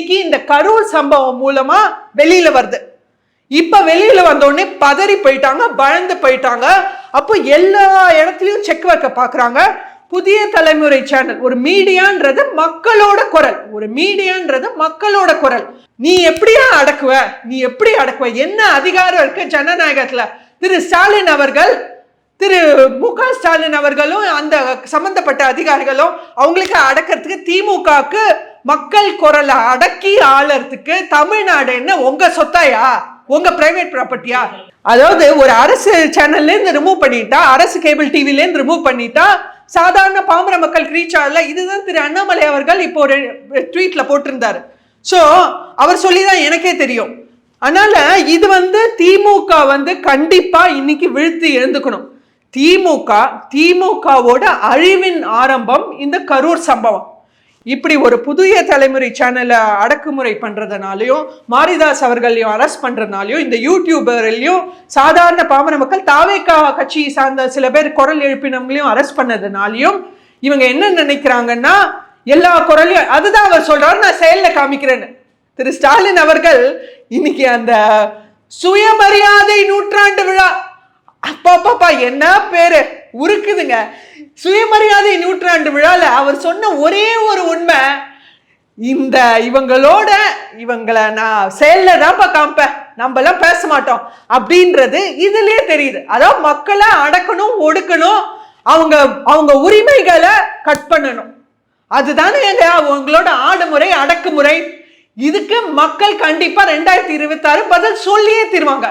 இன்னைக்கு இந்த கரூர் சம்பவம் மூலமா வெளியில வருது. இப்ப வெளியில வந்த உடனே பதறி போயிட்டாங்க பயந்து போயிட்டாங்க. அப்போ எல்லா இடத்துலயும் செக் வைக்க பாக்குறாங்க. புதிய தலைமுறை சேனல் ஒரு மீடியான்றது மக்களோட குரல். ஒரு மீடியான்றது மக்களோட குரல். நீ எப்படியா அடக்குவ? நீ எப்படி அடக்குவ? என்ன அதிகாரம் இருக்கு ஜனநாயகத்துல? திரு ஸ்டாலின் அவர்கள் திரு மு க ஸ்டாலின் அவர்களும் அந்த சம்பந்தப்பட்ட அதிகாரிகளும் அவங்களுக்கு அடக்கிறதுக்கு திமுகவுக்கு மக்கள் குரலை அடக்கி ஆளறதுக்கு தமிழ்நாடு என்ன உங்க சொத்தாயா? உங்க பிரைவேட் ப்ராப்பர்ட்டியா அதாவது ஒரு அரசு சேனல்லேருந்து ரிமூவ் பண்ணிட்டா அரசு கேபிள் டிவிலேருந்து ரிமூவ் பண்ணிட்டா சாதாரண பாமர மக்கள் ரீச் ஆகல. இதுதான் திரு அண்ணாமலை அவர்கள் இப்போ ஒரு ட்வீட்ல போட்டிருந்தார். ஸோ அவர் சொல்லி தான் எனக்கே தெரியும். அதனால இது வந்து திமுக வந்து கண்டிப்பா இன்னைக்கு விழுத்து எழுந்துக்கணும். திமுக திமுகவோட அழிவின் ஆரம்பம் இந்த கரூர் சம்பவம். இப்படி ஒரு புதிய தலைமுறை சேனலை அடக்குமுறை பண்றதுனாலயும் மாரிதாஸ் அவர்களையும் அரெஸ்ட் பண்றதுனாலயும் இந்த யூடியூபர்லையும் சாதாரண பாமர மக்கள் தாவேக்கா கட்சியை சார்ந்த சில பேர் குரல் எழுப்பினவங்களையும் அரெஸ்ட் பண்ணதுனாலையும் இவங்க என்ன நினைக்கிறாங்கன்னா எல்லா குரலையும் அதுதான் அவர் சொல்றாரு நான் செயல்ல காமிக்கிறேன்னு. திரு ஸ்டாலின் அவர்கள் இன்னைக்கு அந்த சுயமரியாதை நூற்றாண்டு விழா அப்பாப்பாப்பா என்ன பேரு உருக்குதுங்க. சுயமரியாதை நூற்றாண்டு விழால அவர் சொன்ன ஒரே ஒரு உண்மை இந்த இவங்களோட இவங்களை நான் செயல்ல தான்ப்பா காமிப்பேன் நம்மளாம் பேச மாட்டோம் அப்படின்றது இதுலயே தெரியுது. அதாவது மக்களை அடக்கணும் ஒடுக்கணும் அவங்க அவங்க உரிமைகளை கட் பண்ணணும். அதுதானே எங்க அவங்களோட ஆடுமுறை அடக்குமுறை. இதுக்கு மக்கள் கண்டிப்பா ரெண்டாயிரத்தி இருபத்தாறு பதில் சொல்லியே தருவாங்க.